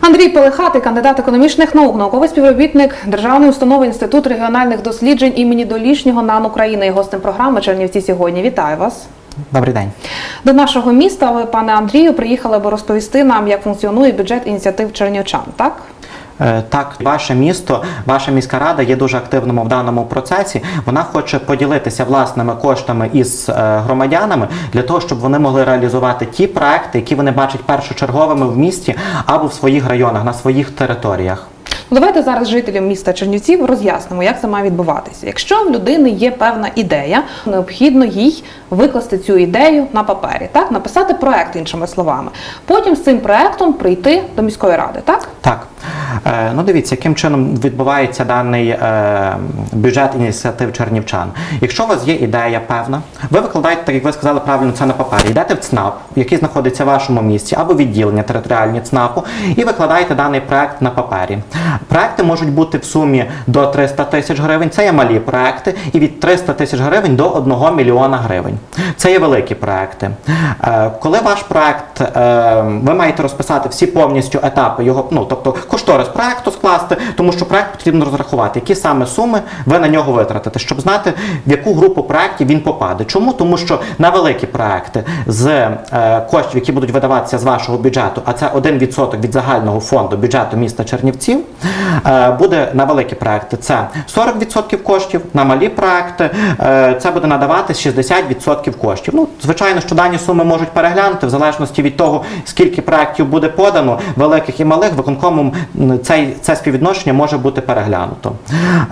Андрій Пелехатий, кандидат економічних наук, науковий співробітник Державної установи Інститут регіональних досліджень імені Долішнього НАН України і гостем програми Чернівці сьогодні. Вітаю вас. Добрий день. До нашого міста ви, пане Андрію, приїхали, аби розповісти нам, як функціонує бюджет ініціатив чернівчан. Так Так, ваше місто, ваша міська рада є дуже активним в даному процесі. Вона хоче поділитися власними коштами із е, громадянами для того, щоб вони могли реалізувати ті проекти, які вони бачать першочерговими в місті або в своїх районах, на своїх територіях. Ну, давайте зараз жителям міста Чернівців роз'яснимо, як це має відбуватися. Якщо в людини є певна ідея, необхідно їй викласти цю ідею на папері, так написати проект, іншими словами. Потім з цим проектом прийти до міської ради, так Так, е, ну дивіться, яким чином відбувається даний е, бюджет ініціатив чернівчан. Якщо у вас є ідея певна, ви викладаєте, так як ви сказали правильно, це на папері. Йдете в ЦНАП, який знаходиться в вашому місті, або відділення територіальні ЦНАПу, і викладаєте даний проект на папері. Проекти можуть бути в сумі до 300 тисяч гривень. Це є малі проекти, і від 300 тисяч гривень до 1 мільйона гривень. Це є великі проекти. Е, Коли ваш проект, е, ви маєте розписати всі повністю етапи його, ну тобто кошторис проекту скласти, тому що проект потрібно розрахувати, які саме суми ви на нього витратите, щоб знати, в яку групу проєктів він попаде. Чому? Тому що на великі проекти з е, коштів, які будуть видаватися з вашого бюджету, а це 1% від загального фонду бюджету міста Чернівців, е, буде на великі проекти це 40% коштів, на малі проекти е, це буде надавати 60% коштів. Ну, звичайно, що дані суми можуть переглянути в залежності від того, скільки проєктів буде подано, великих і малих, виконкомом цей, це співвідношення може бути переглянуто.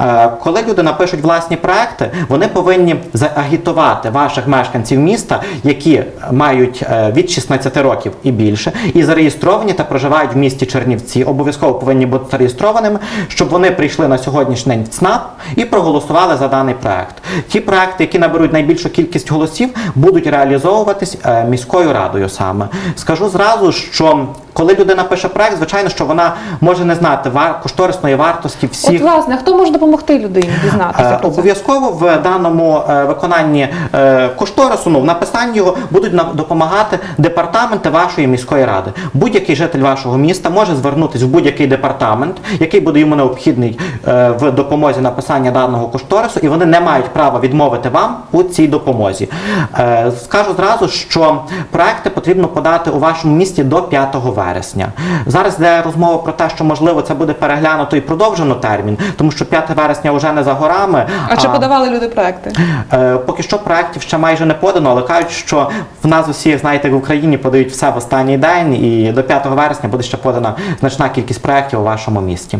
Е, Коли люди напишуть власні проекти, вони повинні заагітувати ваших мешканців міста, які мають е, від 16 років і більше, і зареєстровані та проживають в місті Чернівці, обов'язково повинні бути зареєстрованими, щоб вони прийшли на сьогоднішній день в ЦНАП і проголосували за даний проект. Ті проекти, які наберуть найбільшу кількість голосів, будуть реалізовуватись е, міською радою саме. Скажу зразу, що коли людина пише проект, звичайно, що вона може не знати вар- кошторисної вартості всіх. От власне, хто може допомогти людині дізнатися Е. Обов'язково в даному е, виконанні е, кошторису, ну в написанні його будуть допомагати департаменти вашої міської ради. Будь-який житель вашого міста може звернутися в будь-який департамент, який буде йому необхідний е, в допомозі написання даного кошторису, і вони не мають права відмовити вам у цій допомозі. Е, Скажу зразу, що проекти потрібно подати у вашому місті до 5 вересня. Зараз йде розмова про те, що можливо це буде переглянуто і продовжено термін, тому що 5 вересня вже не за горами. А чи подавали люди проекти? Е, Поки що проєктів ще майже не подано, але кажуть, що в нас усі, знаєте, в Україні подають все в останній день, і до 5 вересня буде ще подана значна кількість проєктів у вашому місті.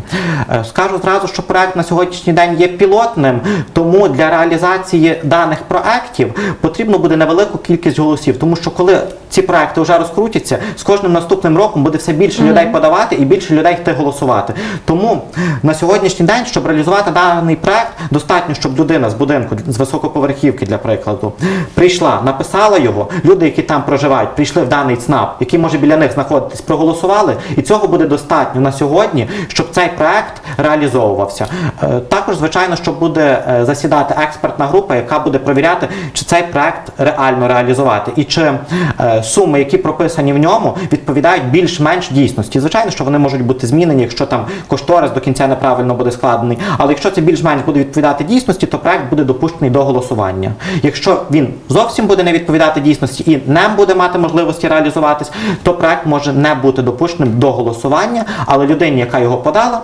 Е, Скажу зразу, що проєкт на сьогоднішній день є пілотним, тому для реалізації даних проєктів потрібно буде невелику кількість голосів, тому що коли ці проекти вже розкрутяться, з кожним наступним роком буде все більше людей подавати і більше людей йти голосувати. Тому на сьогоднішній день, щоб реалізувати даний проект, достатньо, щоб людина з будинку з високоповерхівки, для прикладу, прийшла, написала його. Люди, які там проживають, прийшли в даний ЦНАП, який може біля них знаходитись, проголосували, і цього буде достатньо на сьогодні, щоб цей проект реалізовувався. Е, Також, звичайно, що буде е, засідати експертна група, яка буде перевіряти, чи цей проект реально реалізувати, і чи е, суми, які прописані в ньому, відповідають більш-менш дійсності. Звичайно, що вони можуть бути змінені, якщо там кошторис до кінця неправильно буде складений. Але якщо це більш-менш буде відповідати дійсності, то проект буде допущений до голосування. Якщо він зовсім буде не відповідати дійсності і не буде мати можливості реалізуватись, то проект може не бути допущеним до голосування, але людині, яка його подала,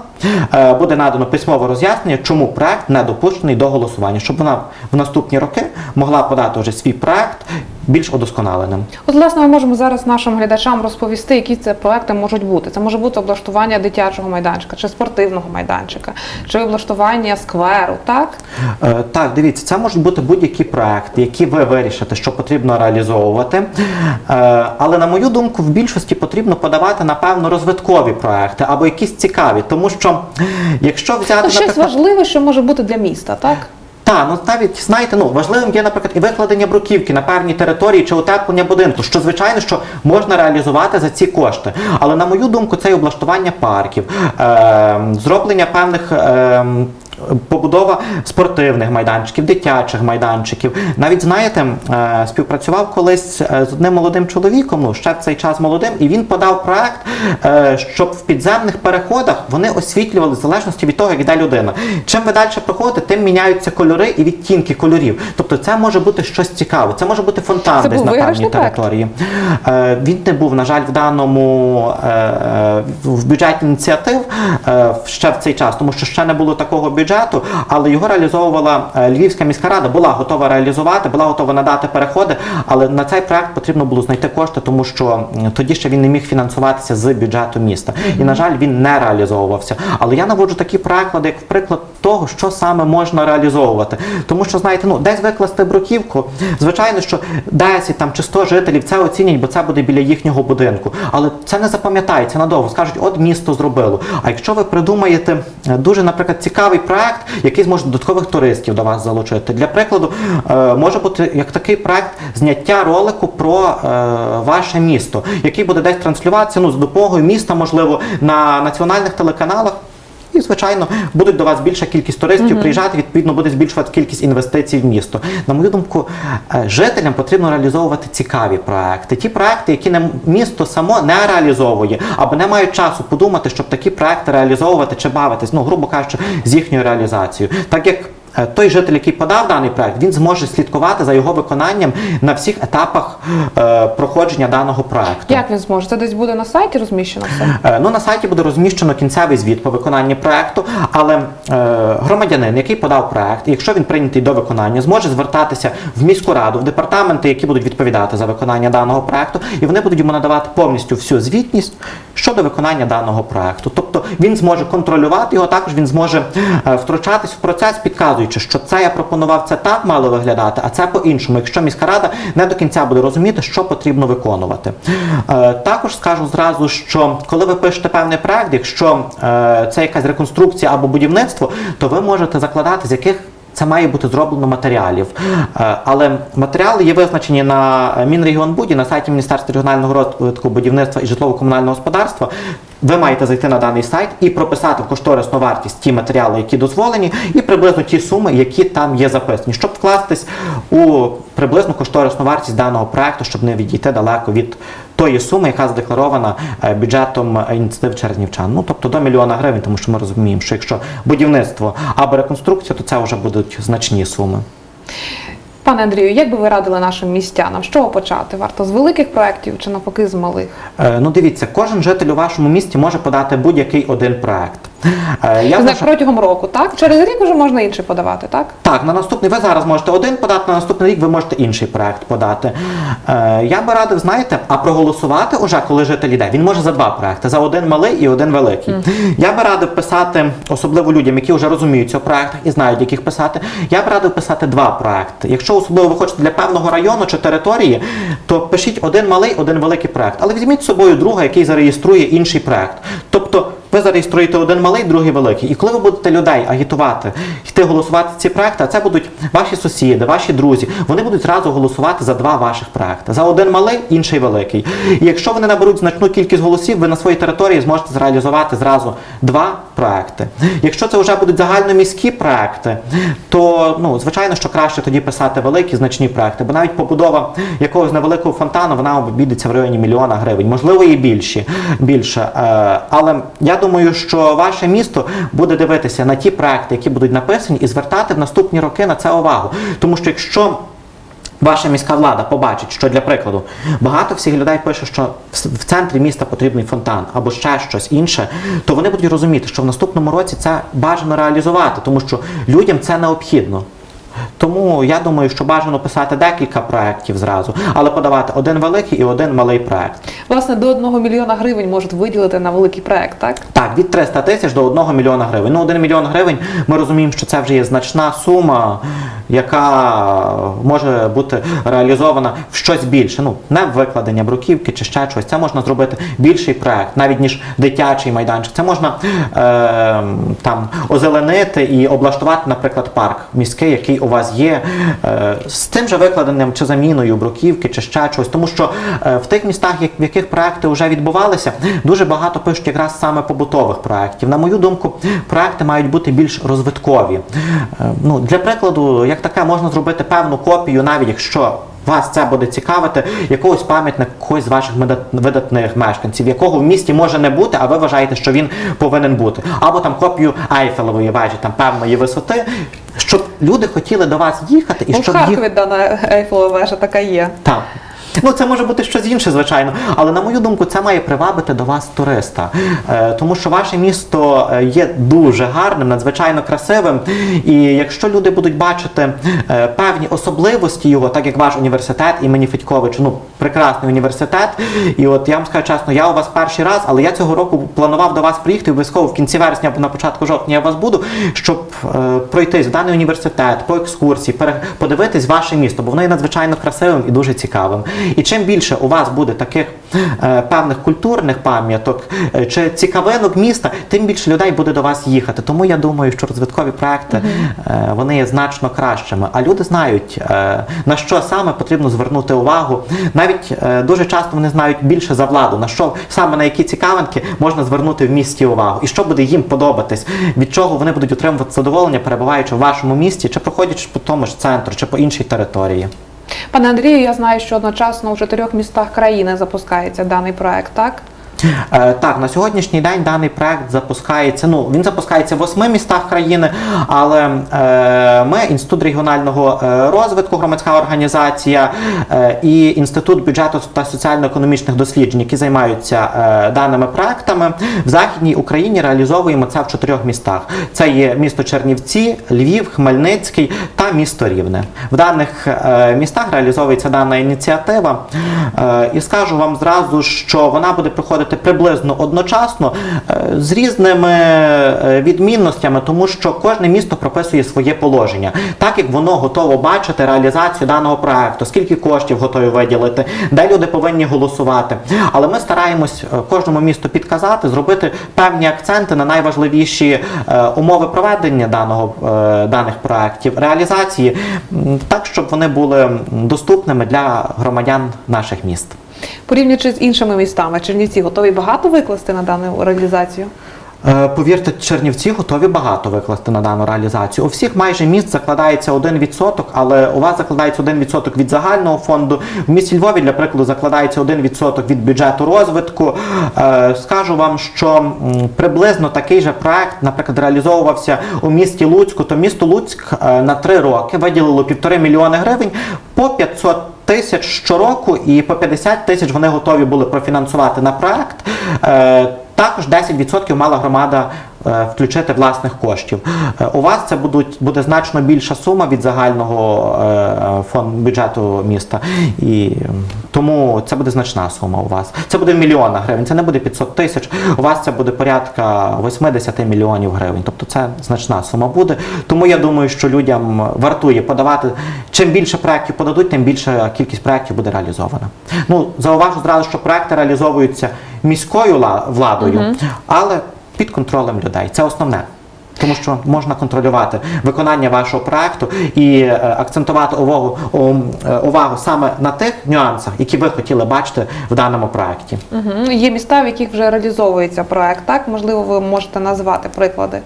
е, буде надано письмове роз'яснення, чому проект не допущений до голосування, щоб вона в наступні роки могла подати вже свій проект більш удосконаленим. От, власне, ми можемо зараз нашим глядачам розповісти, які це проекти можуть бути. Це може бути облаштування дитячого майданчика, чи спортивного майданчика, чи облаштування скверу, так? Е, Так, дивіться, це можуть бути будь-які проекти, які ви вирішите, що потрібно реалізовувати. Е, Але на мою думку, в більшості потрібно подавати напевно розвиткові проекти або якісь цікаві, тому що якщо взяти Ну, щось наприклад, важливе, що може бути для міста, так? Та, ну навіть знаєте, ну важливим є, наприклад, і викладення бруківки на певній території чи утеплення будинку, що звичайно, що можна реалізувати за ці кошти. Але на мою думку, це і облаштування парків, е, зроблення певних. Е, побудова спортивних майданчиків, дитячих майданчиків. Навіть знаєте, е, співпрацював колись е, з одним молодим чоловіком, ну ще в цей час молодим, і він подав проект, е, щоб в підземних переходах вони освітлювали в залежності від того, як йде людина. Чим ви далі проходите, тим міняються кольори і відтінки кольорів. Тобто це може бути щось цікаве, це може бути фонтан Це десь на певній території. Він не був, на жаль, в даному в бюджеті ініціатив ще в цей час, тому що ще не було такого бюджету, але його реалізовувала е, Львівська міська рада, була готова реалізувати, була готова надати переходи, але на цей проект потрібно було знайти кошти, тому що тоді ще він не міг фінансуватися з бюджету міста. І, на жаль, він не реалізовувався. Але я наводжу такі приклади, як приклад того, що саме можна реалізовувати. Тому що, знаєте, ну десь викласти бруківку, звичайно, що 10 там чи 100 жителів це оцінять, бо це буде біля їхнього будинку. Але це не запам'ятається надовго. Скажуть, от місто зробило. А якщо ви придумаєте е, дуже, наприклад, цікавий проект, який зможе додаткових туристів до вас залучити. Для прикладу, е, може бути як такий проект зняття ролику про е, ваше місто, який буде десь транслюватися ну, з допомогою міста, можливо, на національних телеканалах. І, звичайно, будуть до вас більша кількість туристів приїжджати, відповідно, буде збільшувати кількість інвестицій в місто. На мою думку, е, жителям потрібно реалізовувати цікаві проекти. Ті проекти, які не місто само не реалізовує, або не мають часу подумати, щоб такі проекти реалізовувати чи бавитись, ну, грубо кажучи, з їхньою реалізацією. Так як той житель, який подав даний проект, він зможе слідкувати за його виконанням на всіх етапах е, проходження даного проекту. Як він зможе? Це десь буде на сайті розміщено все? Е, Ну, на сайті буде розміщено кінцевий звіт по виконанні проекту, але е, громадянин, який подав проект, якщо він прийнятий до виконання, зможе звертатися в міську раду, в департаменти, які будуть відповідати за виконання даного проекту, і вони будуть йому надавати повністю всю звітність щодо виконання даного проекту. Тобто він зможе контролювати його, також він зможе е, втручатись в процес, підказуючи, що це я пропонував, це так мало виглядати, а це по-іншому. Якщо міська рада не до кінця буде розуміти, що потрібно виконувати. Е, Також скажу зразу, що коли ви пишете певний проект, якщо е, це якась реконструкція або будівництво, то ви можете закладати, з яких це має бути зроблено матеріалів. Е, Але матеріали є визначені на Мінрегіонбуді, на сайті Міністерства регіонального розвитку, будівництва і житлово-комунального господарства. Ви маєте зайти на даний сайт і прописати в кошторисну вартість ті матеріали, які дозволені, і приблизно ті суми, які там є записані, щоб вкластись у приблизну кошторисну вартість даного проекту, щоб не відійти далеко від тої суми, яка задекларована е, бюджетом е, ініціатив чернівчан. Ну тобто до мільйона гривень, тому що ми розуміємо, що якщо будівництво або реконструкція, то це вже будуть значні суми. Пане Андрію, як би ви радили нашим містянам? З чого почати? Варто з великих проєктів чи навпаки з малих? Е, Ну дивіться, кожен житель у вашому місті може подати будь-який один проект. Е, Я Знак вважаю- протягом року, так? Через рік вже можна інший подавати, так? Так, на наступний ви зараз можете один подати, на наступний рік ви можете інший проект подати. Е, я би радив, знаєте, а проголосувати уже, коли житель йде, він може за два проекти: за один малий і один великий. Я би радив писати, особливо людям, які вже розуміються у проектах і знають, яких писати. Я б радив писати два проекти. Якщо особливо ви хочете для певного району чи території, то пишіть один малий, один великий проект. Але візьміть з собою друга, який зареєструє інший проект. Ви зареєструєте один малий, другий великий. І коли ви будете людей агітувати, йти голосувати ці проекти, а це будуть ваші сусіди, ваші друзі, вони будуть зразу голосувати за два ваших проекти. За один малий, інший великий. І якщо вони наберуть значну кількість голосів, ви на своїй території зможете зреалізувати зразу два проекти. Якщо це вже будуть загальноміські проекти, то ну звичайно, що краще тоді писати великі значні проекти, бо навіть побудова якогось невеликого фонтану вона обійдеться в районі мільйона гривень, можливо, і більше. Е, Але я думаю, що ваше місто буде дивитися на ті проекти, які будуть написані, і звертати в наступні роки на це увагу. Тому що якщо Ваша міська влада побачить, що для прикладу багато всіх людей пише, що в центрі міста потрібний фонтан або ще щось інше, то вони будуть розуміти, що в наступному році це бажано реалізувати, тому що людям це необхідно. Тому я думаю, що бажано писати декілька проєктів зразу, але подавати один великий і один малий проєкт. Власне, до 1 мільйона гривень можуть виділити на великий проект, так? Так, від 300 тисяч до 1 мільйона гривень. Ну, 1 мільйон гривень ми розуміємо, що це вже є значна сума, яка може бути реалізована в щось більше. Ну, не в викладення бруківки чи ще щось. Це можна зробити більший проект, навіть ніж дитячий майданчик. Це можна е, там озеленити і облаштувати, наприклад, парк міський, який у вас є. е, з тим же викладенням чи заміною бруківки, чи ще чогось. Тому що е, в тих містах, в яких проекти вже відбувалися, дуже багато пишуть якраз саме побутових проектів. На мою думку, проекти мають бути більш розвиткові. Е, ну, для прикладу, як таке, можна зробити певну копію, навіть якщо. Вас це буде цікавити, якогось пам'ятника когось з ваших видатних мешканців, якого в місті може не бути, а ви вважаєте, що він повинен бути. Або там копію Айфелевої вежі, там певної висоти, щоб люди хотіли до вас їхати і в щоб їх Харкові дана Ейфелова вежа така є. так. Ну, це може бути щось інше, звичайно, але на мою думку, це має привабити до вас туриста, Е, тому що ваше місто е, є дуже гарним, надзвичайно красивим. І якщо люди будуть бачити е, певні особливості його, так як ваш університет імені Федьковича, ну прекрасний університет. І от я вам скажу чесно, я у вас перший раз, але я цього року планував до вас приїхати обов'язково в кінці вересня або на початку жовтня я вас буду, щоб е, пройтись в даний університет по екскурсії, пере- подивитись ваше місто, бо воно є надзвичайно красивим і дуже цікавим. І чим більше у вас буде таких е, певних культурних пам'яток е, чи цікавинок міста, тим більше людей буде до вас їхати. Тому я думаю, що розвиткові проекти е, вони є значно кращими. А люди знають е, на що саме потрібно звернути увагу. Навіть е, дуже часто вони знають більше за владу, на що саме на які цікавинки можна звернути в місті увагу, і що буде їм подобатись, від чого вони будуть отримувати задоволення, перебуваючи в вашому місті, чи проходячи по тому ж центру, чи по іншій території. Пане Андрію, я знаю, що одночасно у чотирьох містах країни запускається даний проект, так? Е, Так, на сьогоднішній день даний проект запускається. Ну він запускається в восьми містах країни, але е, ми, інститут регіонального е, розвитку, громадська організація і інститут бюджету та соціально-економічних досліджень, які займаються даними проектами, в західній Україні реалізовуємо це в чотирьох містах. Це є місто Чернівці, Львів, Хмельницький та місто Рівне. В даних містах реалізовується дана ініціатива. І скажу вам зразу, що вона буде проходити приблизно одночасно е, з різними е, відмінностями, тому що кожне місто прописує своє положення, так як воно готово бачити реалізацію даного проекту, скільки коштів готові виділити, де люди повинні голосувати. Але ми стараємось е, кожному місту підказати, зробити певні акценти на найважливіші умови проведення даного даних проектів, реалізації, так щоб вони були доступними для громадян наших міст. Порівнюючи з іншими містами, Чернівці готові багато викласти на дану реалізацію? Е, Повірте, Чернівці готові багато викласти на дану реалізацію. У всіх майже міст закладається 1%, але у вас закладається 1% від загального фонду. В місті Львові, для прикладу, закладається 1% від бюджету розвитку. Е, Скажу вам, що приблизно такий же проект, наприклад, реалізовувався у місті Луцьку. То місто Луцьк е, на 3 роки виділило півтори мільйони гривень по 500 тисяч щороку, і по 50 тисяч вони готові були профінансувати на проект. Також 10% мала громада включити власних коштів. Е, У вас це будуть, буде значно більша сума від загального е, фонду бюджету міста. І тому це буде значна сума у вас. Це буде мільйона гривень, це не буде 500 тисяч. У вас це буде порядка 80 мільйонів гривень. Тобто це значна сума буде. Тому я думаю, що людям вартує подавати. Чим більше проєктів подадуть, тим більша кількість проєктів буде реалізована. Ну, зауважу зразу, що проекти реалізовуються міською ла- владою, але під контролем людей. Це основне. Тому що можна контролювати виконання вашого проекту і е, акцентувати увагу, е, увагу саме на тих нюансах, які ви хотіли бачити в даному проекті. Угу. Є міста, в яких вже реалізовується проект, так? Можливо, ви можете назвати приклади.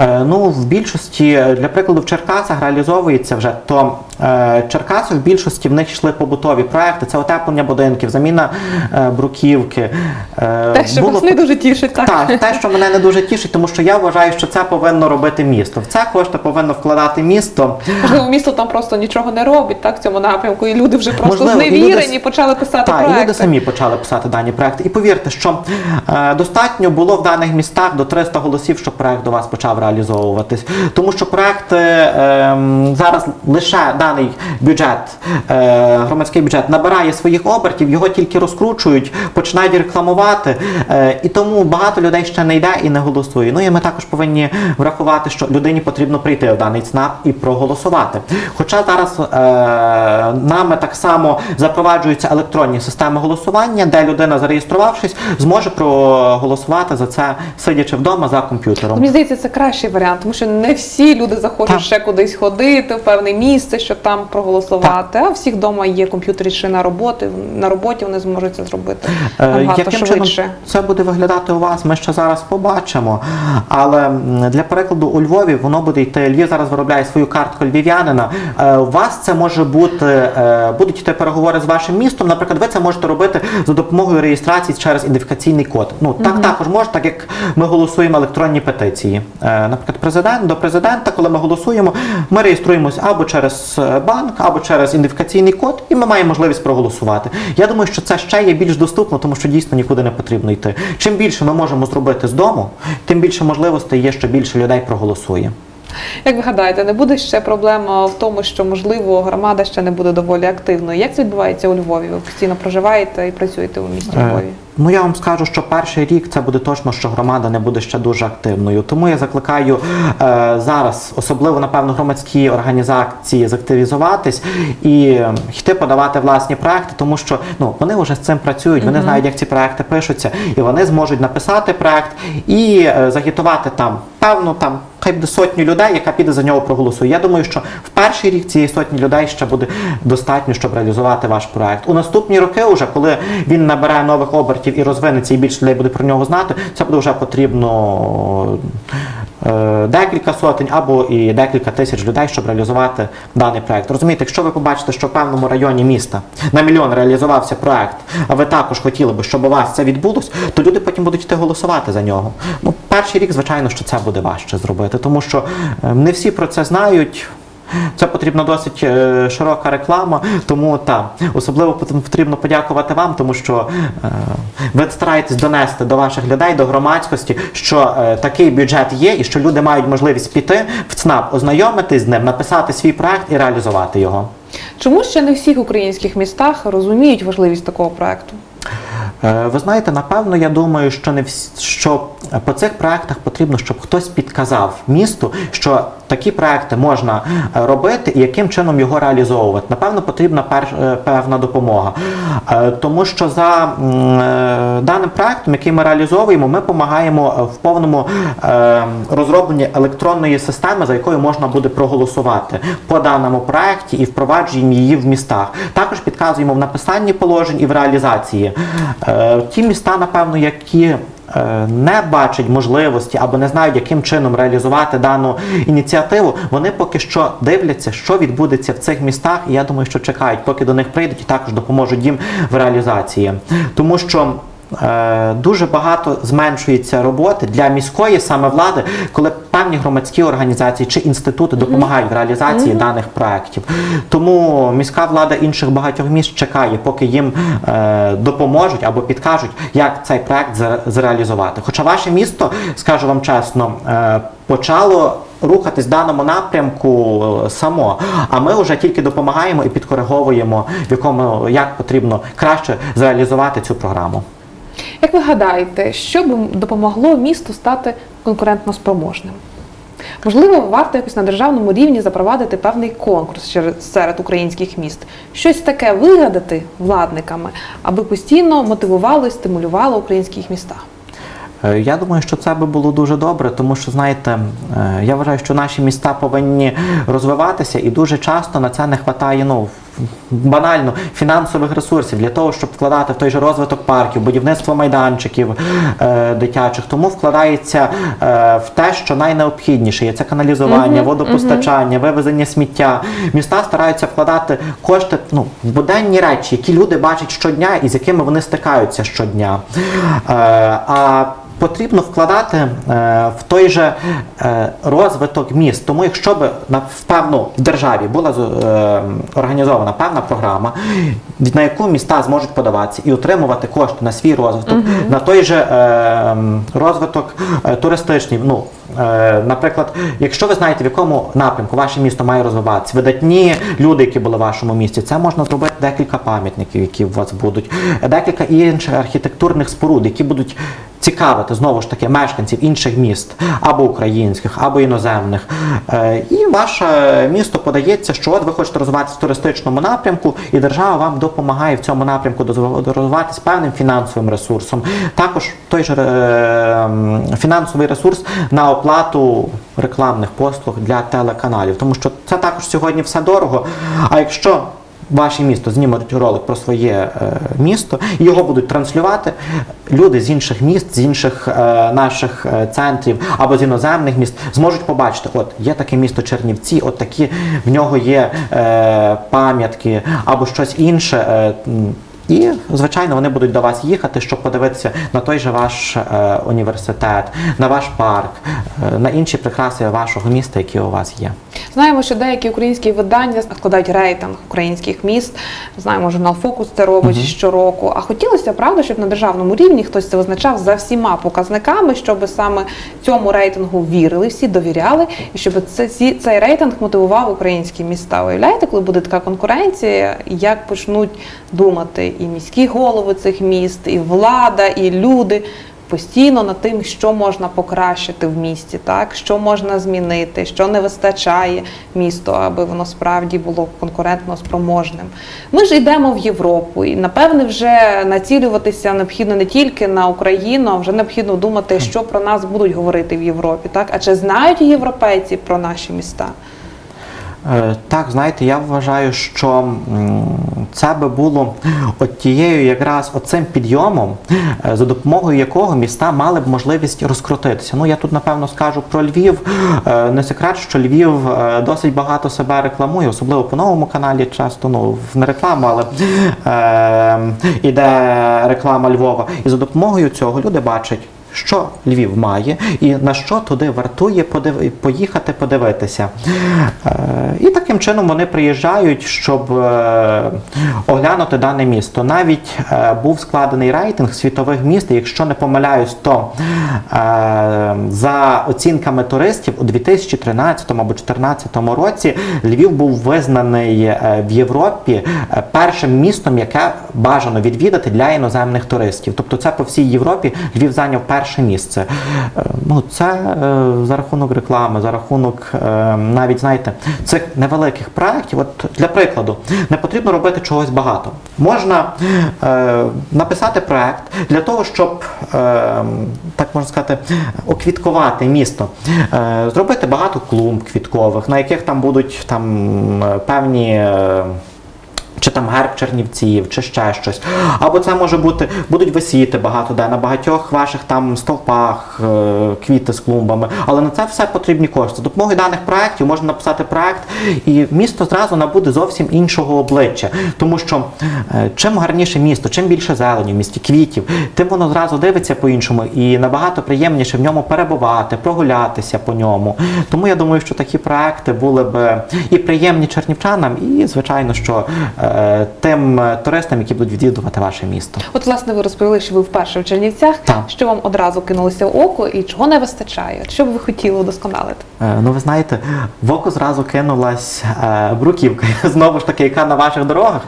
Е, Ну, в більшості, для прикладу, в Черкасах реалізовується вже, то е, Черкаси в більшості в них йшли побутові проекти. Це утеплення будинків, заміна е, бруківки. Е, Те, що вас не дуже тішить, так? Так, те, що мене не дуже тішить, тому що я вважаю, що це повинно робити місто. В це кошти повинно вкладати місто. Можливо, місто там просто нічого не робить, так, в цьому напрямку, і люди вже просто Можливо, і люди зневірені, с- почали писати Так, і люди самі почали писати дані проекти. І повірте, що е, достатньо було в даних містах до 300 голосів, щоб проект до вас почав реалізовуватись. Тому що проект е, ем, зараз лише даний бюджет, е, громадський бюджет набирає своїх обертів, його тільки розкручують, починають рекламувати. Е, і тому багато людей ще не йде і не голосує. Ну і ми також повинні врахувати, що людині потрібно прийти в даний ЦНАП і проголосувати. Хоча зараз е, нами так само запроваджуються електронні системи голосування, де людина, зареєструвавшись, зможе проголосувати за це, сидячи вдома за комп'ютером. Мені здається, це кращий варіант, тому що не всі люди захочуть Так. ще кудись ходити в певне місце, щоб там проголосувати. А всіх вдома є комп'ютери чи на роботи. На роботі вони зможуть це зробити Е, Яким чином це буде виглядати у вас, ми ще зараз побачимо. Але для прикладу, у Львові воно буде йти. Львів зараз виробляє свою картку львів'янина. Е, У вас це може бути, е, будуть йти переговори з вашим містом. Наприклад, ви це можете робити за допомогою реєстрації через ідентифікаційний код. Ну так також може, так як ми голосуємо електронні петиції. Е, Наприклад, президент до президента, коли ми голосуємо, ми реєструємося або через банк, або через ідентифікаційний код, і ми маємо можливість проголосувати. Я думаю, що це ще є більш доступно, тому що дійсно нікуди не потрібно йти. Чим більше ми можемо зробити з дому, тим більше можливостей є, що більше людей проголосує. Як ви гадаєте, не буде ще проблема в тому, що можливо громада ще не буде доволі активною? Як це відбувається у Львові? Ви постійно проживаєте і працюєте у місті Е, Львові? Ну я вам скажу, що перший рік це буде точно, що громада не буде ще дуже активною. Тому я закликаю е, зараз, особливо напевно, громадські організації закtivізуватись і йти подавати власні проекти, тому що ну вони вже з цим працюють, вони знають, як ці проекти пишуться, і вони зможуть написати проект і е, загітувати там певну там. Хай буде сотню людей, яка піде за нього проголосує. Я думаю, що в перший рік цієї сотні людей ще буде достатньо, щоб реалізувати ваш проект. У наступні роки, вже коли він набере нових обертів і розвинеться, і більше людей буде про нього знати, це буде вже потрібно е, декілька сотень або і декілька тисяч людей, щоб реалізувати даний проект. Розумієте, якщо ви побачите, що в певному районі міста на мільйон реалізувався проект, а ви також хотіли би, щоб у вас це відбулось, то люди потім будуть йти голосувати за нього. Ну, перший рік, звичайно, що це буде важче зробити, тому що е, не всі про це знають. Це потрібна досить е, широка реклама, тому та особливо пот- потрібно подякувати вам, тому що е, ви стараєтесь донести до ваших людей, до громадськості, що е, такий бюджет є, і що люди мають можливість піти в ЦНАП, ознайомитись з ним, написати свій проект і реалізувати його. Чому ще не всіх українських містах розуміють важливість такого проекту? Е, Ви знаєте, напевно, я думаю, що не вс- що по цих проектах потрібно, щоб хтось підказав місту, що такі проекти можна е, робити і яким чином його реалізовувати. Напевно, потрібна пер, е, певна допомога. Тому що за даним проектом, який ми реалізовуємо, ми допомагаємо в повному розробленні електронної системи, за якою можна буде проголосувати по даному проекті і впроваджуємо її в містах. Також підказуємо в написанні положень і в реалізації. Е, Ті міста, напевно, які е, не бачать можливості або не знають, яким чином реалізувати дану ініціативу, вони поки що дивляться, що відбудеться в цих містах, і я думаю, що чекають, поки до них прийдуть і також допоможуть їм в реалізації. Тому що дуже багато зменшується роботи для міської саме влади, коли певні громадські організації чи інститути допомагають в реалізації даних проєктів. Тому міська влада інших багатьох міст чекає, поки їм е, допоможуть або підкажуть, як цей проект зреалізувати. Хоча ваше місто, скажу вам чесно, е, почало рухатись в даному напрямку е, само, а ми вже тільки допомагаємо і підкориговуємо, в якому як потрібно краще зреалізувати цю програму. Як ви гадаєте, що б допомогло місту стати конкурентно спроможним? Можливо, варто якось на державному рівні запровадити певний конкурс серед українських міст, щось таке вигадати владниками, аби постійно мотивувало і стимулювало українські міста. Е, Я думаю, що це би було дуже добре, тому що знаєте, е, я вважаю, що наші міста повинні розвиватися, і дуже часто на це не вистачає ну, банально фінансових ресурсів для того, щоб вкладати в той же розвиток парків, будівництво майданчиків е, дитячих. Тому вкладається е, в те, що найнеобхідніше є це каналізування, водопостачання, вивезення сміття. Міста стараються вкладати кошти ну, в буденні речі, які люди бачать щодня і з якими вони стикаються щодня. Е, а Потрібно вкладати е, в той же е, розвиток міст. Тому якщо б в певну державі була е, організована певна програма, на яку міста зможуть подаватися і отримувати кошти на свій розвиток, на той же розвиток туристичний, ну наприклад, якщо ви знаєте, в якому напрямку ваше місто має розвиватися, видатні люди, які були в вашому місті, це можна зробити декілька пам'ятників, які у вас будуть, декілька інших архітектурних споруд, які будуть цікавити знову ж таки мешканців інших міст, або українських, або іноземних. Е, і ваше місто подається, що от ви хочете розвиватися в туристичному напрямку, і держава вам допомагає в цьому напрямку розвиватися певним фінансовим ресурсом. Також той же е, фінансовий ресурс на оплату рекламних послуг для телеканалів, тому що це також сьогодні все дорого. А якщо ваше місто знімуть ролик про своє е, місто, і його будуть транслювати. Люди з інших міст, з інших е, наших е, центрів або з іноземних міст зможуть побачити, от є таке місто Чернівці, от такі в нього є е, пам'ятки або щось інше. Е, і, звичайно, вони будуть до вас їхати, щоб подивитися на той же ваш е, університет, на ваш парк, е, на інші прикраси вашого міста, які у вас є. Знаємо, що деякі українські видання складають рейтинг українських міст. Знаємо, журнал Фокус це робить щороку. А хотілося правда, щоб на державному рівні хтось це визначав за всіма показниками, щоб саме цьому рейтингу вірили, всі довіряли, і щоб це цей рейтинг мотивував українські міста. Уявляєте, коли буде така конкуренція, як почнуть думати і міські голови цих міст, і влада, і люди постійно над тим, що можна покращити в місті, так що можна змінити, що не вистачає місту, аби воно справді було конкурентно спроможним. Ми ж йдемо в Європу, і напевне вже націлюватися необхідно не тільки на Україну, а вже необхідно думати, що про нас будуть говорити в Європі. Так, а чи знають європейці про наші міста? Е, Так, знаєте, я вважаю, що це би було от тією якраз оцим підйомом, е, за допомогою якого міста мали б можливість розкрутитися. Ну я тут напевно скажу про Львів. Е, Не секрет, що Львів досить багато себе рекламує, особливо по новому каналі, часто ну не реклама, але е, іде реклама Львова. І за допомогою цього люди бачать. Що Львів має і на що туди вартує подив... поїхати подивитися. Е, і таким чином вони приїжджають, щоб е, оглянути дане місто. Навіть е, був складений рейтинг світових міст, якщо не помиляюсь, то за оцінками туристів у 2013 або 2014 році Львів був визнаний в Європі першим містом, яке бажано відвідати для іноземних туристів. Тобто це по всій Європі Львів зайняв перше місце. Е, Ну, це е, за рахунок реклами, за рахунок е, навіть знаєте цих невеликих проєктів. От для прикладу, не потрібно робити чогось багато. Можна е, написати проєкт для того, щоб е, так можна сказати, оквіткувати місто, е, зробити багато клумб квіткових, на яких там будуть там певні. е, чи там герб Чернівців, чи ще щось. Або це може бути, будуть висіти багато де на багатьох ваших там стовпах е, квіти з клумбами. Але на це все потрібні кошти. Допомогою даних проєктів можна написати проєкт, і місто зразу набуде зовсім іншого обличчя. Тому що е, чим гарніше місто, чим більше зелені в місті, квітів, тим воно зразу дивиться по-іншому і набагато приємніше в ньому перебувати, прогулятися по ньому. Тому я думаю, що такі проекти були б і приємні чернівчанам, і звичайно, що е, тим е, туристам, які будуть відвідувати ваше місто. От, власне, ви розповіли, що ви вперше в Чернівцях. Так. Що вам одразу кинулося в око і чого не вистачає? Що б ви хотіли удосконалити? Е, Ну, ви знаєте, в око зразу кинулась е, бруківка, знову ж таки, яка на ваших дорогах,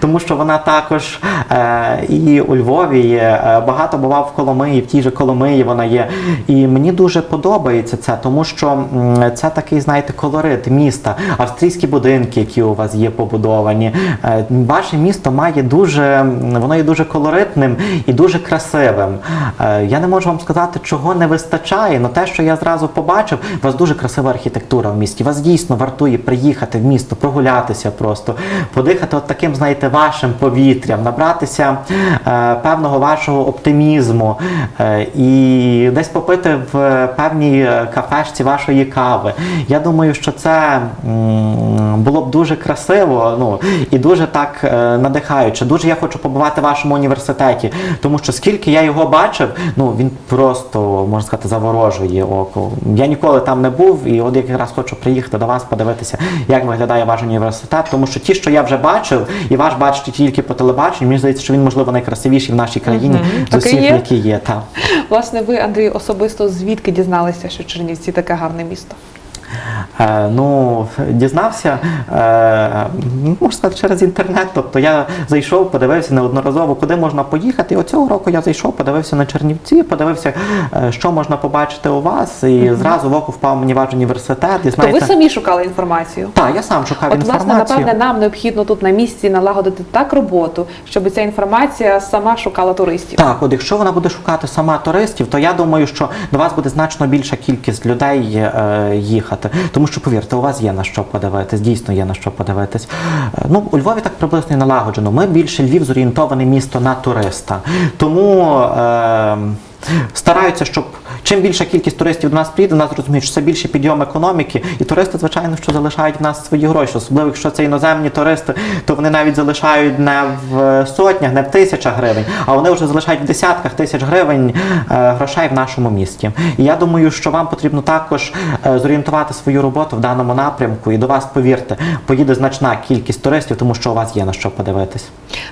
тому що вона також е, і у Львові є, е, багато бував в Коломиї, в тій же Коломиї вона є. І мені дуже подобається це, тому що це такий, знаєте, колорит міста, австрійські будинки, які у вас є побудовані. Ваше місто має дуже, воно є дуже колоритним і дуже красивим. Е, Я не можу вам сказати, чого не вистачає, але те, що я зразу побачив, у вас дуже красива архітектура в місті. Вас дійсно вартує приїхати в місто, прогулятися просто, подихати от таким, знаєте, вашим повітрям, набратися е, певного вашого оптимізму е, і десь попити в певній кафешці вашої кави. Я думаю, що це було б дуже красиво, ну і дуже. Дуже так е, надихаюче. Дуже я хочу побувати в вашому університеті, тому що скільки я його бачив, ну він просто можна сказати заворожує око. Я ніколи там не був, і от якраз хочу приїхати до вас, подивитися, як виглядає ваш університет. Тому що ті, що я вже бачив, і ваш бачите тільки по телебаченню, мені здається, що він можливо найкрасивіший в нашій країні Мгм. з усіх, є. які є. Та. Власне, ви, Андрій, особисто звідки дізналися, що Чернівці таке гарне місто? Е, ну, дізнався, е, можна сказати, через інтернет. Тобто я зайшов, подивився неодноразово, куди можна поїхати. І оцього року я зайшов, подивився на Чернівці, подивився, е, що можна побачити у вас, і зразу в око впав мені ваш університет. І То ви самі шукали інформацію? так, я сам шукав От, власне, напевне, нам необхідно тут на місці налагодити так роботу, щоб ця інформація сама шукала туристів. Так, от якщо вона буде шукати сама туристів, то я думаю, що до вас буде значно більша кількість людей е, їхати. Тому що, повірте, у вас є на що подивитись, дійсно є на що подивитись. Е, ну, у Львові так приблизно і налагоджено. Ми більше Львів зорієнтоване місто на туриста. Тому. Е, Стараються, щоб чим більша кількість туристів до нас приїде, нас розуміють, що це більше підйом економіки, і туристи, звичайно, що залишають в нас свої гроші. Особливо, якщо це іноземні туристи, то вони навіть залишають не в сотнях, не в тисячах гривень, а вони вже залишають в десятках тисяч гривень е, грошей в нашому місті. І я думаю, що вам потрібно також е, зорієнтувати свою роботу в даному напрямку. І до вас, повірте, поїде значна кількість туристів, тому що у вас є на що подивитись.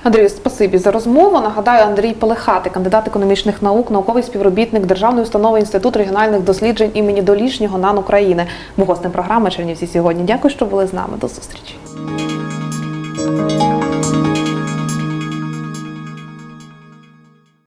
Андрію, спасибі за розмову. Нагадаю, Андрій Полихати, кандидат економічних наук, науковий співробітник Державної установи Інститут регіональних досліджень імені Долішнього НАН України. Був гостем програми Чернівці сьогодні. Дякую, що були з нами. До зустрічі.